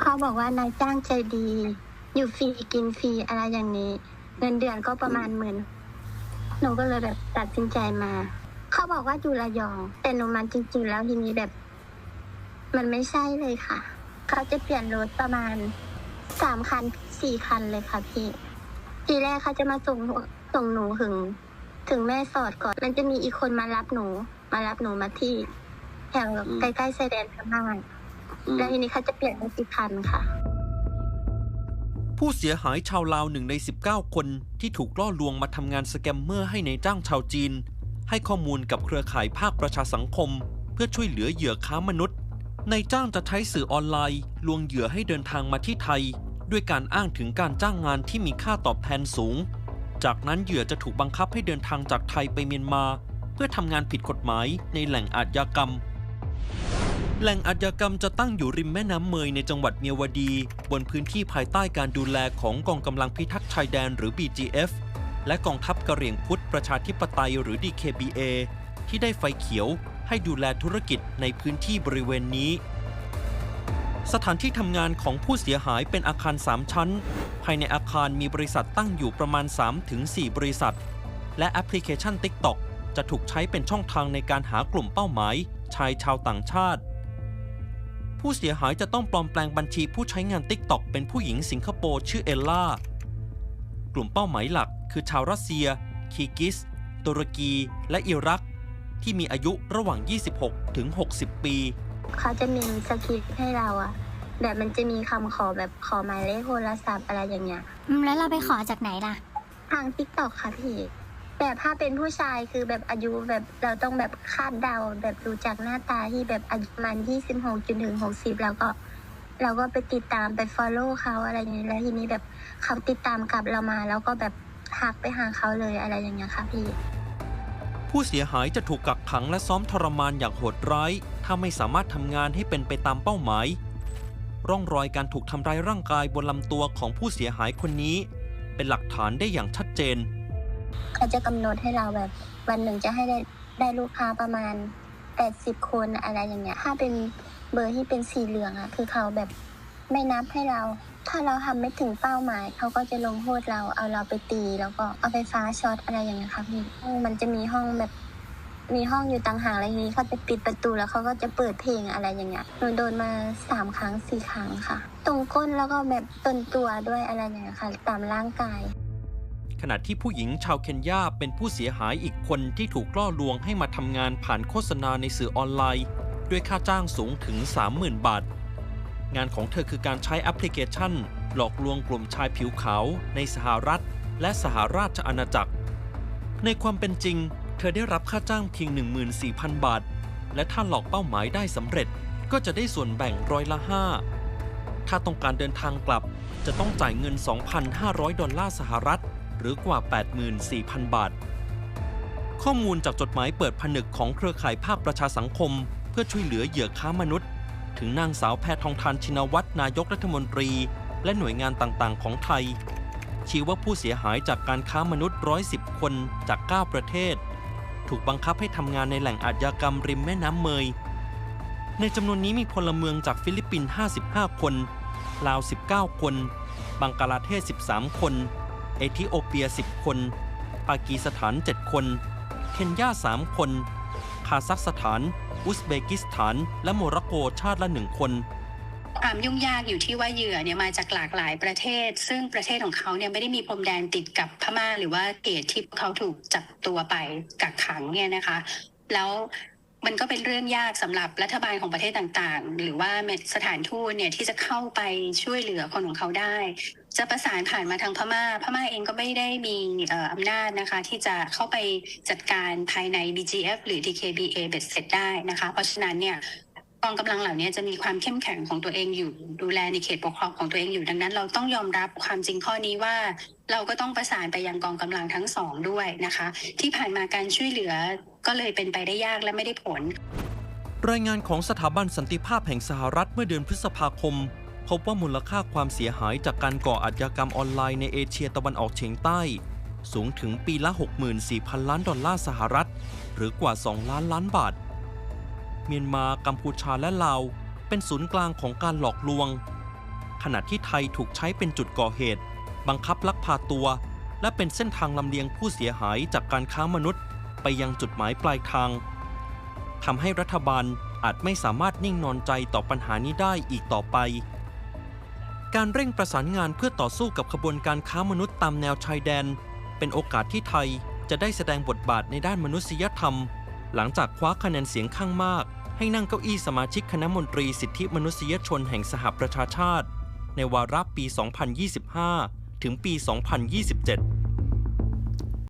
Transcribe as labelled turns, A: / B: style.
A: เขาบอกว่านายจ้างใจดี อยู่ฟรีกินฟรีอะไรอย่างนี้ เงินเดือนก็ประมาณหมื่นหนูก็เลยแบบตัดสินใจมา เขาบอกว่าอยู่ระยอง แต่หนูมันจริง ๆ แล้วทีนี้แบบ มันไม่ใช่เลยค่ะ เขาจะเปลี่ยนรถประมาณสามคันสี่คันเลยค่ะพี่ทีแรกเขาจะมาส่งหนูส่งหนูถึง ถึงแม่สอดก่อน มันจะมีอีกคนมารับหนู มารับหนูมาที่แถวใกล้ๆชายแดนพม่า แล้วทีนี้เขาจะเปลี่ยนรถอีกคันค่ะ
B: ผู้เสียหายชาวลาวหนึ่งใน 19 คนที่ถูกล่อลวงมาทำงานสแกมเมอร์ให้ในจ้างชาวจีน ให้ข้อมูลกับเครือข่ายภาคประชาสังคม เพื่อช่วยเหลือเหยื่อค้ามนุษย์นายจ้างจะใช้สื่อออนไลน์ ลวงเหยื่อให้เดินทางมาที่ไทย ด้วยการอ้างถึงการจ้างงานที่มีค่าตอบแทนสูง จากนั้นเหยื่อจะถูกบังคับให้เดินทางจากไทยไปเมียนมา เพื่อทำงานผิดกฎหมายในแหล่งอาชญากรรม แหล่งอาชญากรรมจะตั้งอยู่ริมแม่น้ำเมยในจังหวัดเมียวดี บนพื้นที่ภายใต้การดูแลของกองกำลังพิทักษ์ชายแดนหรือ BGF และกองทัพกะเหรี่ยงพุทธประชาธิปไตยหรือ DKBA ที่ได้ไฟเขียวให้ดูแลธุรกิจในพื้นที่บริเวณนี้ สถานที่ทำงานของผู้เสียหายเป็นอาคาร 3 ชั้น ภายในอาคารมีบริษัทตั้งอยู่ประมาณ 3-4 บริษัท และแอปพลิเคชัน TikTok จะถูกใช้เป็นช่องทางในการหากลุ่มเป้าหมาย ชายชาวต่างชาติ ผู้เสียหายจะต้องปลอมแปลงบัญชีผู้ใช้งาน TikTok เป็นผู้หญิงสิงคโปร์ชื่อเอลล่า กลุ่มเป้าหมายหลักคือชาวรัสเซีย คีกิส ตุรกี และอิรัก ที่มีอายุระหว่าง 26 ถึง 60 ปี
A: เขาจะมีสคริปต์ให้เราอะแบบมันจะมีคำขอแบบขอหมายเลขโทรศัพท์อะไรอย่างเงี้ย
C: อืมแล้วเราไปขอจากไหนล่ะ
A: ทางทิกตอกค่ะพี่ แบบถ้าเป็นผู้ชายคือแบบอายุแบบเราต้องแบบคาดเดาแบบดูจากหน้าตาที่แบบอายุประมันยี่สิบหกจนถึงหกสิบแล้วก็เราก็ไปติดตามไป follow เขาอะไรอย่างเงี้ยแล้วทีนี้แบบเขาติดตามกลับเรามา แล้วก็แบบทักไปหาเขาเลยอะไรอย่างเงี้ยค่ะพี่
B: ผู้เสียหายจะถูกกักขังและซ้อมทรมานอย่างโหดร้ายถ้าไม่สามารถทำงานให้เป็นไปตามเป้าหมาย ร่องรอยการถูกทำร้ายร่างกายบนลำตัวของผู้เสียหายคนนี้ เป็นหลักฐานได้อย่างชัดเจน
A: เขาจะกำหนดให้เราแบบ วันหนึ่งจะให้ได้ได้ลูกค้าประมาณแปดสิบคนอะไรอย่างเงี้ย ถ้าเป็นเบอร์ที่เป็นสีเหลืองอะคือเขาแบบไม่นับให้เรา ถ้าเราทำไม่ถึงเป้าหมาย เขาก็จะลงโทษเราเอาเราไปตีแล้วก็เอาไฟฟ้าช็อตอะไรอย่างเงี้ยค่ะพี่มันจะมีห้องแบบมีห้องอยู่ต่างหากอะไรนี้เขาจะปิดประตูแล้วเขาก็จะเปิดเพลงอะไรอย่างเงี้ยหนูโดนมาสามครั้งสี่ครั้งค่ะ ตรงก้นแล้วก็แบบต้นตัวด้วยอะไรอย่างเงี้ยค่ะ ตามร่างกาย
B: ณะที่ผู้หญิงชาวเคนยาเป็นผู้เสียหายอีกคนที่ถูกล่อลวงให้มาทำงานผ่านโฆษณาในสื่อออนไลน์ ด้วยค่าจ้างสูงถึง 30,000 บาท งานของเธอคือการใช้แอปพลิเคชัน หลอกลวงกลุ่มชายผิวขาวในสหรัฐ และสหราชอาณาจักร ในความเป็นจริง เธอได้รับค่าจ้างเพียง 14,000 บาท และถ้าหลอกเป้าหมายได้สำเร็จก็จะได้ส่วนแบ่งร้อยละ5ถ้าต้องการเดินทางกลับจะต้องจ่ายเงิน 2,500 ดอลลาร์สหรัฐ หรือกว่า 84,000 บาท ข้อมูลจากจดหมายเปิดผนึกของเครือข่ายภาคประชาสังคม เพื่อช่วยเหลือเหยื่อค้ามนุษย์ ถึงนางสาวแพทองทานชินวัตรนายกรัฐมนตรี และหน่วยงานต่างๆ ของไทย ชี้ว่าผู้เสียหายจากการค้ามนุษย์ 110 คนจาก 9 ประเทศ ถูกบังคับให้ทำงานในแหล่งอาชญากรรมริมแม่น้ำเมย ในจำนวนนี้มีพลเมืองจากฟิลิปปินส์ 55 คน ลาว 19 คน บังกลาเทศ 13 คน เอธิโอเปีย 10 คน ปากีสถาน 7 คน เคนยา 3 คน คาซัคสถาน อุซเบกิสถาน และโมร็อกโกชาติละ1คน
D: ความยุ่งยากอยู่ที่ว่าเหยื่อเนี่ยมาจากหลากหลายประเทศ ซึ่งประเทศของเขาเนี่ยไม่ได้มีพรมแดนติดกับพม่าหรือว่าเขตที่เขาถูกจับตัวไปกักขังเนี่ยนะคะ แล้วมันก็เป็นเรื่องยากสำหรับรัฐบาลของประเทศต่างๆ หรือว่าสถานทูตเนี่ยที่จะเข้าไปช่วยเหลือคนของเขาได้ จะประสานผ่านมาทางพม่า พม่าเองก็ไม่ได้มีอำนาจนะคะ ที่จะเข้าไปจัดการภายใน BGF หรือ DKBA เบ็ดเสร็จได้นะคะ เพราะฉะนั้นเนี่ยกองกำลังเหล่านี้จะมีความเข้มแข็งของตัวเองอยู่ดูแลในเขตปกครองของตัวเองอยู่ดังนั้น เราต้องยอมรับความจริงข้อนี้ว่า เราก็ต้องประสานไปยังกองกำลังทั้งสองด้วยนะคะ ที่ผ่านมาการช่วยเหลือก็เลยเป็นไปได้ยากและไม่ได้ผล
B: รายงานของสถาบันสันติภาพแห่งสหรัฐเมื่อเดือนพฤษภาคม พบว่ามูลค่าความเสียหายจากการก่ออาชญากรรมออนไลน์ในเอเชียตะวันออกเฉียงใต้ สูงถึงปีละ 64,000 ล้านดอลลาร์สหรัฐ หรือกว่า 2 ล้านล้านบาท เมียนมา กัมพูชาและลาวเป็นศูนย์กลางของการหลอกลวง ขณะที่ไทยถูกใช้เป็นจุดก่อเหตุ บังคับลักพาตัว และเป็นเส้นทางลำเลียงผู้เสียหายจากการค้ามนุษย์ ไปยังจุดหมายปลายทางทำให้รัฐบาลอาจไม่สามารถนิ่งนอนใจต่อปัญหานี้ได้อีกต่อไป การเร่งประสานงานเพื่อต่อสู้กับขบวนการค้ามนุษย์ตามแนวชายแดน เป็นโอกาสที่ไทยจะได้แสดงบทบาทในด้านมนุษยธรรม หลังจากคว้าคะแนนเสียงข้างมาก ให้นั่งเก้าอี้สมาชิกคณะมนตรีสิทธิมนุษยชนแห่งสหประชาชาติ ในวาระปี 2025 ถึงปี 2027